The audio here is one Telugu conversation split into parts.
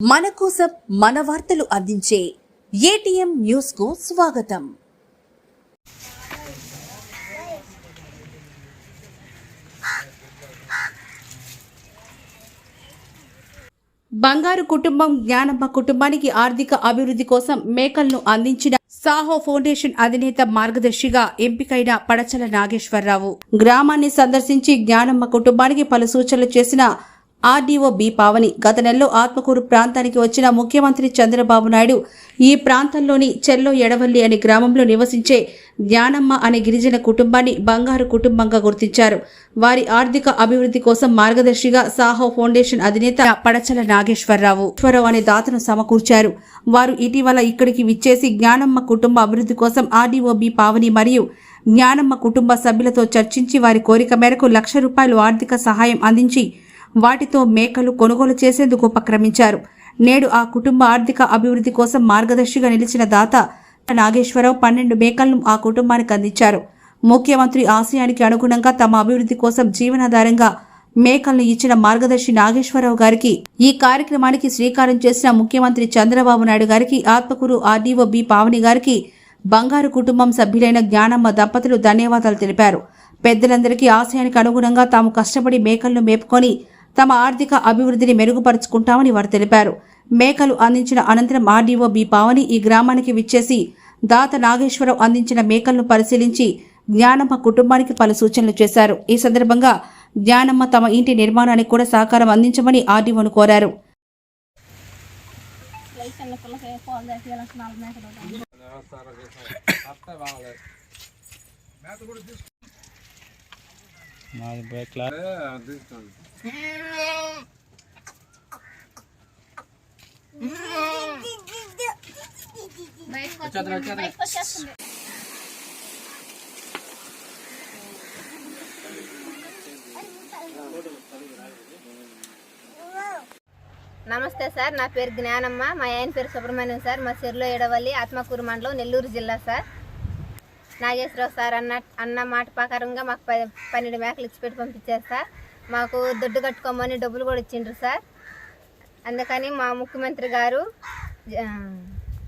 మన కోసం మన వార్తలు అందించే ఏటీఎం న్యూస్కు స్వాగతం. బంగారు కుటుంబం జ్ఞానమ్మ కుటుంబానికి ఆర్థిక అభివృద్ధి కోసం మేకలను అందించిన సాహో ఫౌండేషన్ అధినేత మార్గదర్శిగా ఎంపికైన పడచల నాగేశ్వరరావు. గ్రామాన్ని సందర్శించి జ్ఞానమ్మ కుటుంబానికి పలు సూచనలు చేసిన ఆర్డీఓ బి పావని గత నెలలో ఆత్మకూరు ప్రాంతానికి వచ్చిన ముఖ్యమంత్రి చంద్రబాబు నాయుడు ఈ ప్రాంతంలోని చెల్లో ఎడవల్లి అనే గ్రామంలో నివసించే జ్ఞానమ్మ అనే గిరిజన కుటుంబాన్ని బంగారు కుటుంబంగా గుర్తించారు. వారి ఆర్థిక అభివృద్ధి కోసం మార్గదర్శిగా సాహో ఫౌండేషన్ అధినేత పడచల నాగేశ్వరరావు ఈశ్వరరావు అనే దాతను సమకూర్చారు. వారు ఇటీవల ఇక్కడికి విచ్చేసి జ్ఞానమ్మ కుటుంబ అభివృద్ధి కోసం ఆర్డీఓ బి పావని మరియు జ్ఞానమ్మ కుటుంబ సభ్యులతో చర్చించి వారి కోరిక మేరకు లక్ష రూపాయలు ఆర్థిక సహాయం అందించి వాటితో మేకలు కొనుగోలు చేసేందుకు ఉపక్రమించారు. నేడు ఆ కుటుంబ ఆర్థిక అభివృద్ధి కోసం మార్గదర్శిగా నిలిచిన దాత నాగేశ్వరరావు పన్నెండు మేకలను ఆ కుటుంబానికి అందించారు. ముఖ్యమంత్రి ఆశయానికి అనుగుణంగా తమ అభివృద్ధి కోసం జీవనాధారంగా మేకలను ఇచ్చిన మార్గదర్శి నాగేశ్వరరావు గారికి ఈ కార్యక్రమానికి శ్రీకారం చేసిన ముఖ్యమంత్రి చంద్రబాబు నాయుడు గారికి ఆత్మకూరు ఆర్డీఓ బి పావని గారికి బంగారు కుటుంబం సభ్యులైన జ్ఞానమ్మ దంపతులు ధన్యవాదాలు తెలిపారు. పెద్దలందరికీ ఆశయానికి అనుగుణంగా తాము కష్టపడి మేకలను మేపుకొని తమ ఆర్థిక అభివృద్ధిని మెరుగుపరుచుకుంటామని వారు తెలిపారు. మేకలు అందించిన అనంతరం ఆర్డీఓ బి పావని ఈ గ్రామానికి విచ్చేసి దాత నాగేశ్వరరావు అందించిన మేకలను పరిశీలించి జ్ఞానమ్మ కుటుంబానికి పలు సూచనలు చేశారు. ఈ సందర్భంగా జ్ఞానమ్మ తమ ఇంటి నిర్మాణానికి కూడా సహకారం అందించమని ఆర్డీఓను కోరారు. నమస్తే సార్ నా పేరు జ్ఞానమ్మ మా ఆయన పేరు సుబ్రహ్మణ్యం సార్ మా చెరులో ఎడవల్లి ఆత్మకూరు మండలం నెల్లూరు జిల్లా సార్. నాగేశ్వరరావు సార్ అన్న అన్న మాట ప్రకారంగా మాకు పన్నెండు మేకలు ఇచ్చి పెట్టి పంపించారు సార్ మాకు దుడ్డు కట్టుకోమని డబ్బులు కూడా ఇచ్చిండ్రు సార్. అందుకని మా ముఖ్యమంత్రి గారు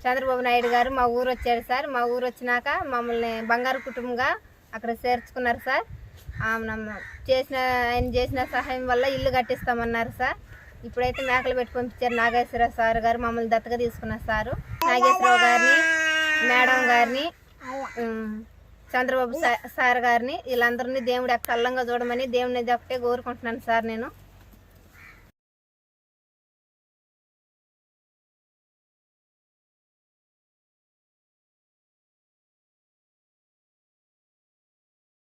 చంద్రబాబు నాయుడు గారు మా ఊరు వచ్చాడు సార్. మా ఊరు వచ్చినాక మమ్మల్ని బంగారు కుటుంబంగా అక్కడ చేర్చుకున్నారు సార్. చేసిన ఆయన చేసిన సహాయం వల్ల ఇల్లు కట్టిస్తామన్నారు సార్. ఇప్పుడైతే మేకలు పెట్టి పంపించారు నాగేశ్వరరావు సార్ గారు. మమ్మల్ని దత్తగా తీసుకున్నారు సారు. నాగేశ్వరరావు గారిని మేడం గారిని చంద్రబాబు సార్ గారిని వీళ్ళందరినీ దేవుడు చల్లంగా చూడమని దేవుడిని ఒకటే కోరుకుంటున్నాను సార్ నేను.